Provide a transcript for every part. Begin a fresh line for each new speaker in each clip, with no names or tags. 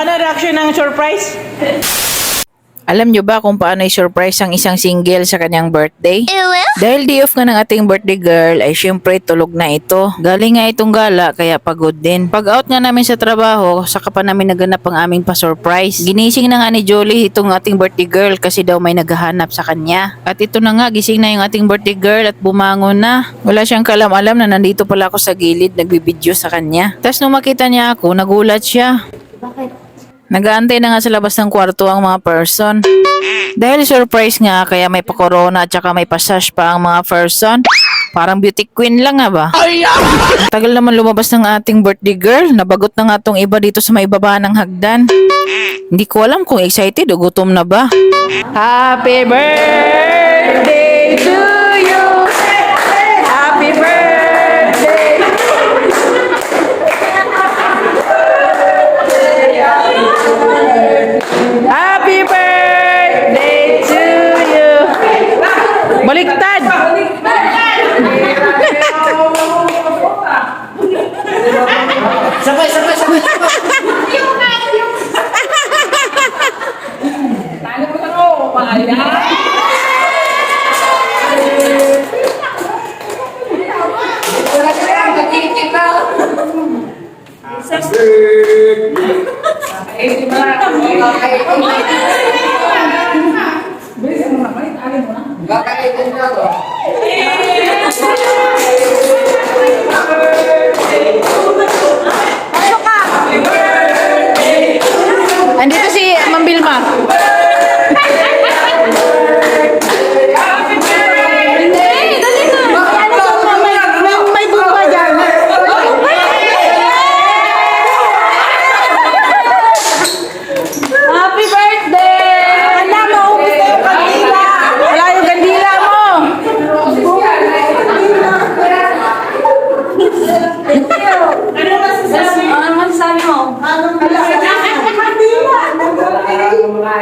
Paano reaction ng surprise?
Alam nyo ba kung paano i-surprise ang isang single sa kanyang birthday? Dahil day off nga ng ating birthday girl ay syempre tulog na ito. Galing nga itong gala kaya pagod din. Pag out nga namin sa trabaho, saka pa namin naganap ang aming pa-surprise. Ginising na nga ni Jolie itong ating birthday girl kasi daw may naghahanap sa kanya. At ito na nga, gising na yung ating birthday girl at bumangon na. Wala siyang kalam-alam na nandito pala ako sa gilid nagbibideo sa kanya. Tapos nung makita niya ako, nagulat siya. Nagaantay na nga sa labas ng kwarto ang mga person. Dahil surprise nga, kaya may pa-corona at saka may pa-sash pa ang mga person. Parang beauty queen lang nga ba? Tagal naman lumabas ng ating birthday girl. Nabagot na nga tong iba dito sa may baba ng hagdan. Hindi ko alam kung excited o gutom na ba.
Happy birthday banyak. Kira-kira
ada kita. Asik.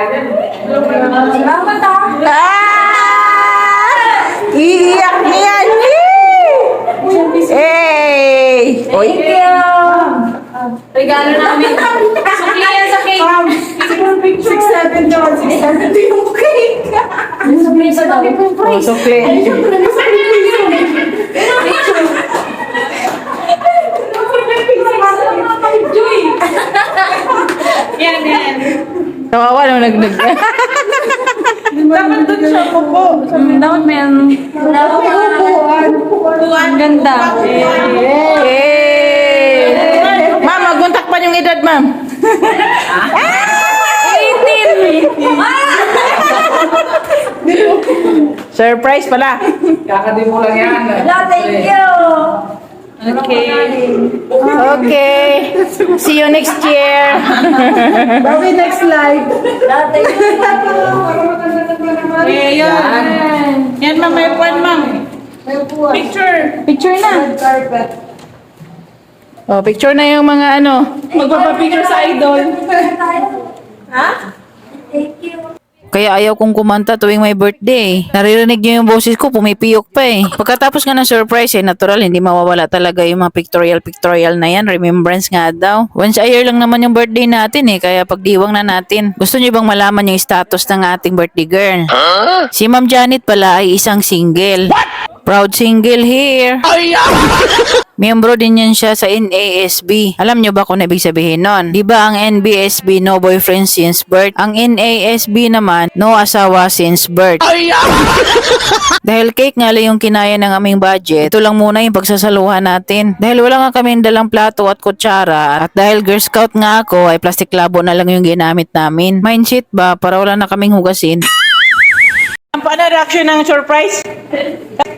Salamat ah!
Ah! Iiyak niyan. Hey! Oy.
Thank you! Regalo namin. Sukli yan sa cake.
Seven, doon. Six, seven, yung cake.
Sukli sa dami po yung
Oh,
price.
sukli.
Yan,
Naman nag-nag. Dapat doon siya po.
Mm, Dapat may Dapat may upuan. Upuan. Ganda.
Hey! Ma'am, maguntak pa yung edad, ma'am. 18! Surprise pala.
Kakadi mo lang yan.
Thank you!
Okay. Okay. See you next year. Bye next live.
Thank you!
Eh, yan. Yan, ma'am. May upuan, ma'am. Picture. Picture na. Oh, picture na yung mga ano. Magpapapicture sa idol.
You!
Kaya ayaw kong kumanta tuwing may birthday. Naririnig niyo yung boses ko, pumipiyok pa eh. Pagkatapos nga ng surprise eh, natural, hindi mawawala talaga yung mga pictorial-pictorial na yan. Remembrance nga daw. Once a year lang naman yung birthday natin eh, kaya pagdiwang na natin. Gusto niyo bang malaman yung status ng ating birthday girl? Si Ma'am Janet pala ay isang single. Proud single here. Miyembro din yan siya sa NASB. Alam nyo ba kung ano ibig sabihin nun? Di ba ang NBSB no boyfriend since birth? Ang NASB naman no asawa since birth. Dahil cake nga lang yung kinaya ng aming budget, ito lang muna yung pagsasaluhan natin. Dahil wala nga kaming dalang plato at kutsara at dahil Girl Scout nga ako ay plastic labo na lang yung ginamit namin. Mindset ba para wala na kaming hugasin?
Paano reaction ng surprise?